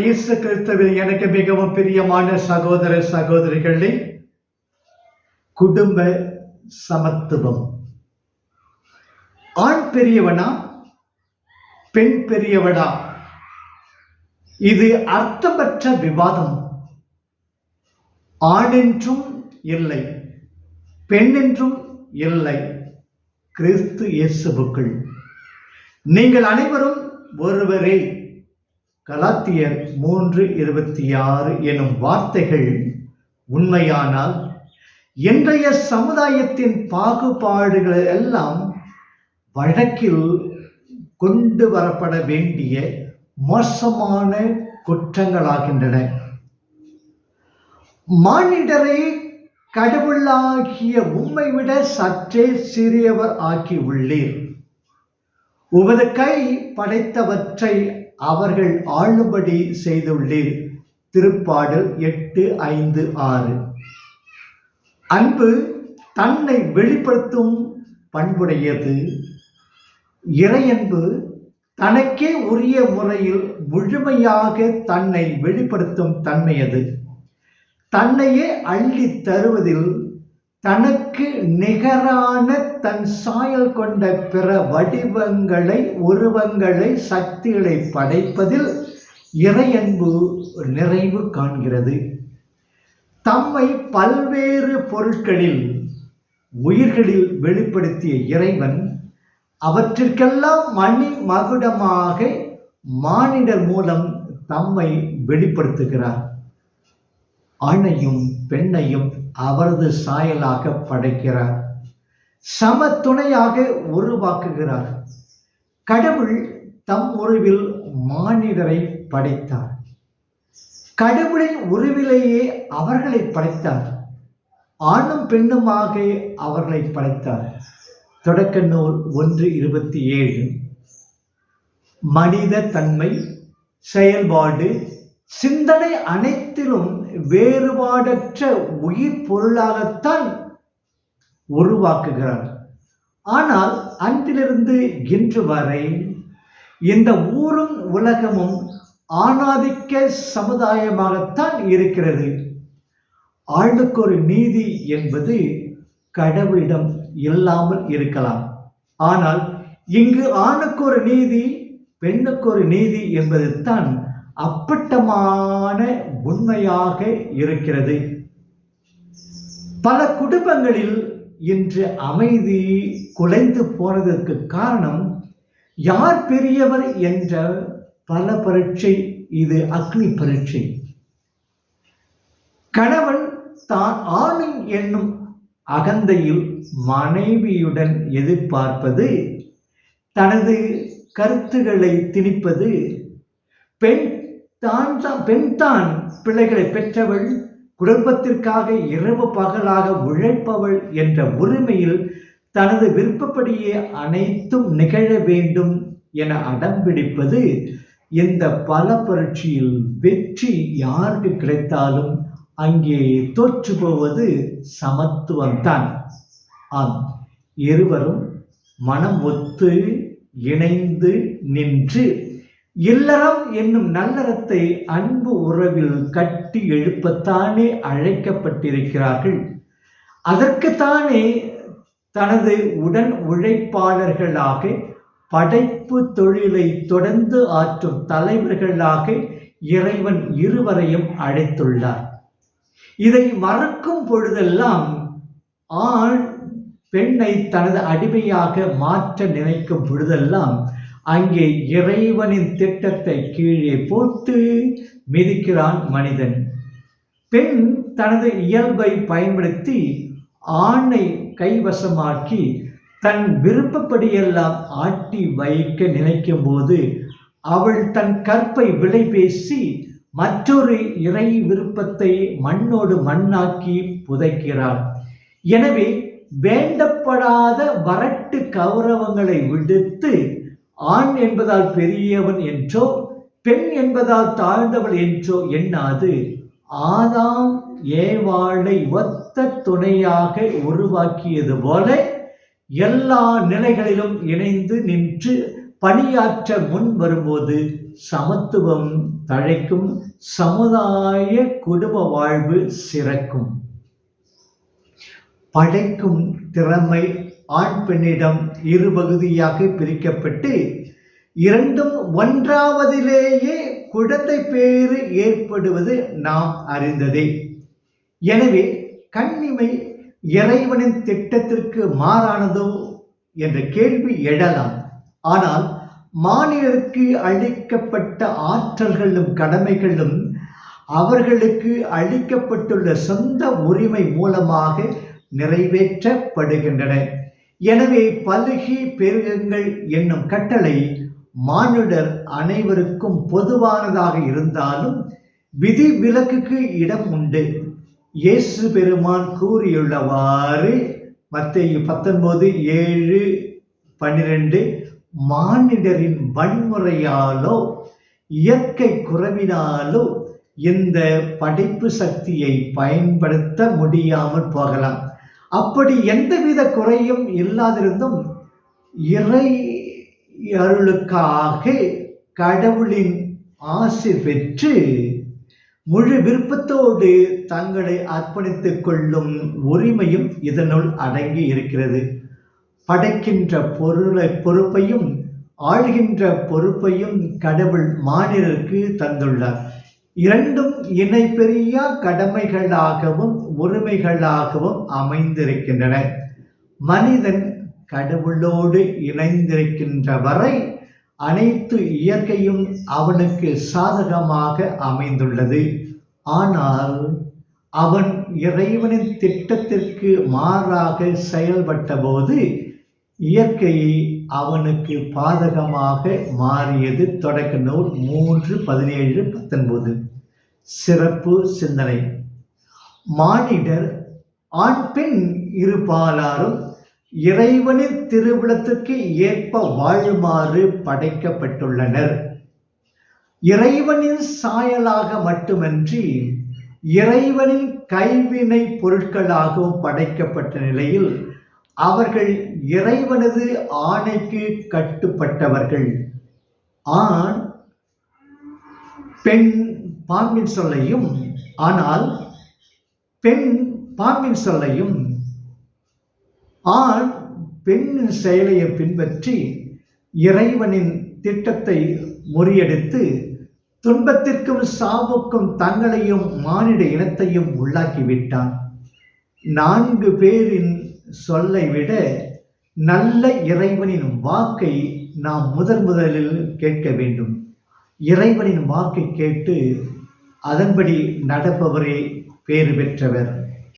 இயேசு கிறிஸ்துவில் எனக்கு மிகவும் பிரியமான சகோதர சகோதரிகளே குடும்ப சமத்துவம். ஆண் பெரியவனா பெண் பெரியவனா இது அர்த்தமற்ற விவாதம். ஆணென்றும் இல்லை பெண்ணென்றும் இல்லை கிறிஸ்து இயேசுவுக்குள். நீங்கள் அனைவரும் ஒருவரே. கலாத்தியர் மூன்று இருபத்தி ஆறு எனும் வார்த்தைகள் உண்மையானால் இன்றைய சமுதாயத்தின் பாகுபாடுகளை எல்லாம் வழக்கில் கொண்டு வரப்பட வேண்டிய மோசமான குற்றங்களாகின்றன. மானிடரை கடவுளாகிய உண்மை விட சற்றே சிறியவர் ஆக்கி உள்ளீர் உமது கை படைத்தவற்றை அவர்கள் ஆளும்படி செய்துள்ளீர். திருப்பாடல் எட்டு ஐந்து ஆறு. அன்பு தன்னை வெளிப்படுத்தும் பண்புடையது. இறையன்பு தனக்கே உரிய முறையில் முழுமையாக தன்னை வெளிப்படுத்தும் தன்மையது. தன்னையே அள்ளி தருவதில் தனக்கு நிகரான தன் சாயல் கொண்ட பிற வடிவங்களை உருவங்களை சக்திகளை படைப்பதில் இறையன்பு நிறைவு காண்கிறது. தம்மை பல்வேறு பொருட்களில் உயிர்களில் வெளிப்படுத்திய இறைவன் அவற்றிற்கெல்லாம் மணி மகுடமாக மானிடர் மூலம் தம்மை வெளிப்படுத்துகிறார். ஆணையும் பெண்ணையும் அவரது சாயலாக படைக்கிறார். சம துணையாக உருவாக்குகிறார். கடவுள் தம் உருவில் மானிடரை படைத்தார். கடவுளின் உருவிலேயே அவர்களை படைத்தார். ஆணும் பெண்ணுமாக அவர்களை படைத்தார். தொடக்க நூல் ஒன்று இருபத்தி ஏழு. மனித தன்மை செயல்பாடு சிந்தனை அனைத்திலும் வேறுபாடற்ற உயிர் பொருளாகத்தான் உருவாக்குகிறார். ஆனால் அன்றிலிருந்து இன்று வரை இந்த ஊரும் உலகமும் ஆணாதிக்க சமுதாயமாகத்தான் இருக்கிறது. ஆளுக்கு ஒரு நீதி என்பது கடவுளிடம் இல்லாமல் இருக்கலாம். ஆனால் இங்கு ஆணுக்கு ஒரு நீதி பெண்ணுக்கு ஒரு நீதி என்பது தான் அப்பட்டமான உண்மையாக இருக்கிறது. பல குடும்பங்களில் இன்று அமைதி குலைந்து போனதற்கு காரணம் யார் பெரியவர் என்ற பல பரீட்சை இது அக்னி பரீட்சை. கணவன் தான் ஆணும் என்னும் அகந்தையில் மனைவியுடன் எதிர்பார்ப்பது தனது கருத்துக்களை திணிப்பது பெண் தான் தான் பெண் தான் பிள்ளைகளை பெற்றவள் குடும்பத்திற்காக இரவு பகலாக உழைப்பவள் என்ற உரிமையில் தனது விருப்பப்படியே அனைத்தும் நிகழ வேண்டும் என அடம்பிடிப்பது இந்த பல புரட்சியில் வெற்றி யாருக்கு கிடைத்தாலும் அங்கே தோற்று போவது சமத்துவம்தான். ஆம் இருவரும் மனம் ஒத்து இணைந்து நின்று இல்லறம் என்னும் நல்லறத்தை அன்பு உறவில் கட்டி எழுப்பத்தானே அழைக்கப்பட்டிருக்கிறார்கள். அதற்குத்தானே தனது உடன் உழைப்பாளர்களாக படைப்பு தொழிலை தொடர்ந்து ஆற்றும் தலைவர்களாக இறைவன் இருவரையும் அழைத்துள்ளார். இதை மறக்கும் பொழுதெல்லாம் ஆண் பெண்ணை தனது அடிமையாக மாற்ற நினைக்கும் பொழுதெல்லாம் அங்கே இறைவனின் திட்டத்தை கீழே போட்டு மிதிக்கிறான் மனிதன். பெண் தனது இயல்பை பயன்படுத்தி ஆணை கைவசமாக்கி தன் விருப்பப்படியெல்லாம் ஆட்டி வைக்க நினைக்கும் போது அவள் தன் கற்பை விலை பேசி மற்றொரு இறை விருப்பத்தை மண்ணோடு மண்ணாக்கி புதைக்கிறாள். எனவே வேண்டப்படாத வரட்டு கௌரவங்களை விடுத்து ஆண் என்பதால் பெரியவன் என்றோ பெண் என்பதால் தாழ்ந்தவள் என்றோ எண்ணாது. ஆதாம் ஏவாளை ஒத்த துணையாக உருவாக்கியது போல எல்லா நிலைகளிலும் இணைந்து நின்று பணியாற்ற முன் வரும்போது சமத்துவம் தழைக்கும் சமுதாய குடும்ப வாழ்வு சிறக்கும். படைக்கும் திறமை ஆண் பெண்ணிடம் இரு பகுதியாக பிரிக்கப்பட்டு இரண்டும் ஒன்றாவதிலேயே குழந்தை பேறு ஏற்படுவது நாம் அறிந்ததே. எனவே கண்ணிமை இறைவனின் திட்டத்திற்கு மாறானதோ என்ற கேள்வி எழலாம். ஆனால் மாநிலருக்கு அளிக்கப்பட்ட ஆற்றல்களும் கடமைகளும் அவர்களுக்கு அளிக்கப்பட்டுள்ள சொந்த உரிமை மூலமாக நிறைவேற்றப்படுகின்றன. எனவே பல்கி பெருகங்கள் என்னும் கட்டளை மானுடர் அனைவருக்கும் பொதுவானதாக இருந்தாலும் விதி விலக்குக்கு இடம் உண்டு. இயேசு பெருமான் கூறியுள்ளவாறு மத்திய பத்தொன்பது ஏழு பன்னிரெண்டு மானிடரின் வன்முறையாலோ இயற்கை குறைவினாலோ இந்த படைப்பு சக்தியை பயன்படுத்த முடியாமல் போகலாம். அப்படி எந்தவித குறையும் இல்லாதிருந்தும் இறை அருளுக்காக கடவுளின் ஆசை பெற்று முழு விருப்பத்தோடு தங்களை அர்ப்பணித்துக் கொள்ளும் உரிமையும் இதனுள் அடங்கி இருக்கிறது. படைக்கின்ற பொருளை பொறுப்பையும் ஆழ்கின்ற பொறுப்பையும் கடவுள் மாநிலருக்கு தந்துள்ளார். இரண்டும் இணைப்பெரிய கடமைகளாகவும் உரிமைகளாகவும் அமைந்திருக்கின்றன. மனிதன் கடவுளோடு இணைந்திருக்கின்ற வரை அனைத்து இயற்கையும் அவனுக்கு சாதகமாக அமைந்துள்ளது. ஆனால் அவன் இறைவனின் திட்டத்திற்கு மாறாக செயல்பட்டபோது இயற்கையை இயற்கை அவனுக்கு பாதகமாக மாறியது. தொடக்க நூல் மூன்று பதினேழு பத்தொன்பது. சிறப்பு சிந்தனை. மானிடர் ஆண் பெண் இருபாலாரும் இறைவனின் திருவிழத்திற்கு ஏற்ப வாழுமாறு படைக்கப்பட்டுள்ளனர். இறைவனின் சாயலாக மட்டுமன்றி இறைவனின் கைவினை பொருட்களாகவும் படைக்கப்பட்ட நிலையில் அவர்கள் இறைவனது ஆணைக்கு கட்டுப்பட்டவர்கள். ஆண் பெண் பாம்பின் சொல்லையும் ஆனால் பெண் பாம்பின் சொல்லையும் ஆண் பெண்ணின் செயலையை பின்பற்றி இறைவனின் திட்டத்தை முறியடித்து துன்பத்திற்கும் சாவுக்கும் தங்களையும் மானிட இனத்தையும் உள்ளாக்கிவிட்டான். நான்கு பேரின் சொல்லை விட நல்ல இறைவனின் வாக்கை நாம் முதன் முதலில் கேட்க வேண்டும். இறைவனின் வாக்கை கேட்டு அதன்படி நடப்பவரே பேறு பெற்றவர்.